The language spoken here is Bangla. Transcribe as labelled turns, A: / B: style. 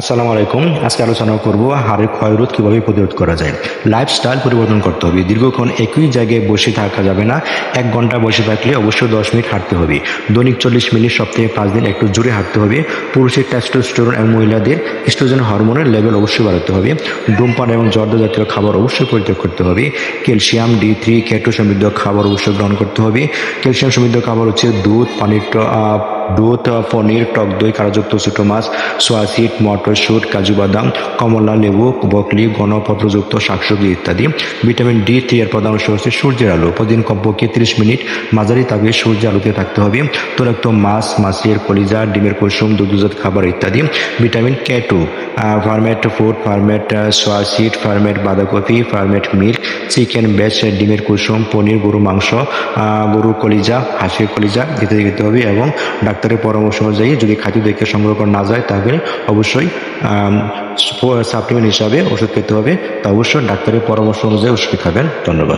A: আসসালামু আলাইকুম। আজকে আলোচনা করব হাড়ের ক্ষয়রোধ কীভাবে প্রতিরোধ করা যায়। লাইফস্টাইল পরিবর্তন করতে হবে। দীর্ঘক্ষণ একই জায়গায় বসে থাকা যাবে না। এক ঘণ্টা বসে থাকলে অবশ্যই দশ মিনিট হাঁটতে হবে। দৈনিক চল্লিশ মিনিট, সপ্তাহে পাঁচ দিন একটু জোরে হাঁটতে হবে। পুরুষের টেস্টোস্টেরন এবং মহিলাদের স্ট্রোজেন হরমোনের লেভেল অবশ্যই বাড়াতে হবে। ধূমপান এবং জর্দ জাতীয় খাবার অবশ্যই পরিত্যাগ করতে হবে। ক্যালসিয়াম, ডি থ্রি ক্যাটো সমৃদ্ধ খাবার অবশ্যই গ্রহণ করতে হবে। ক্যালসিয়াম সমৃদ্ধ খাবার হচ্ছে দুধ, পানির দুধ, পনির, টক দই কারাযুক্ত ছোটো মাছ সোয়াশিট মটরশুট কাজু বাদাম, কমলা লেবু বকলি গণপত্রযুক্ত শাকসবজি ইত্যাদি। ভিটামিন ডি থ্রি এর প্রধান উৎস হচ্ছে সূর্যের আলো। প্রতিদিন কমপক্ষে তিরিশ মিনিট মাঝারি তাপে সূর্যের আলোতে থাকতে হবে। তৈলাক্ত মাছ, মাছের কলিজা, ডিমের কুসুম, দুগ্ধজাত খাবার ইত্যাদি। Vitamin K two ferment food, ferment সোয়াশিট permit বাঁধাকপি, ফার্মেট মিল্ক, চিকেন বেচ ডিমের কুসুম, পনির গরু মাংস গরুর কলিজা, হাঁসের কলিজা ইত্যাদি খেতে হবে এবং ডাক্তারের পরামর্শ অনুযায়ী যদি খাদ্য দেখে সংগ্রহ করা না যায়, তাহলে অবশ্যই সাপ্লিমেন্ট হিসাবে ওষুধ খেতে হবে। তা অবশ্যই ডাক্তারের পরামর্শ অনুযায়ী ওষুধ খাবেন। ধন্যবাদ।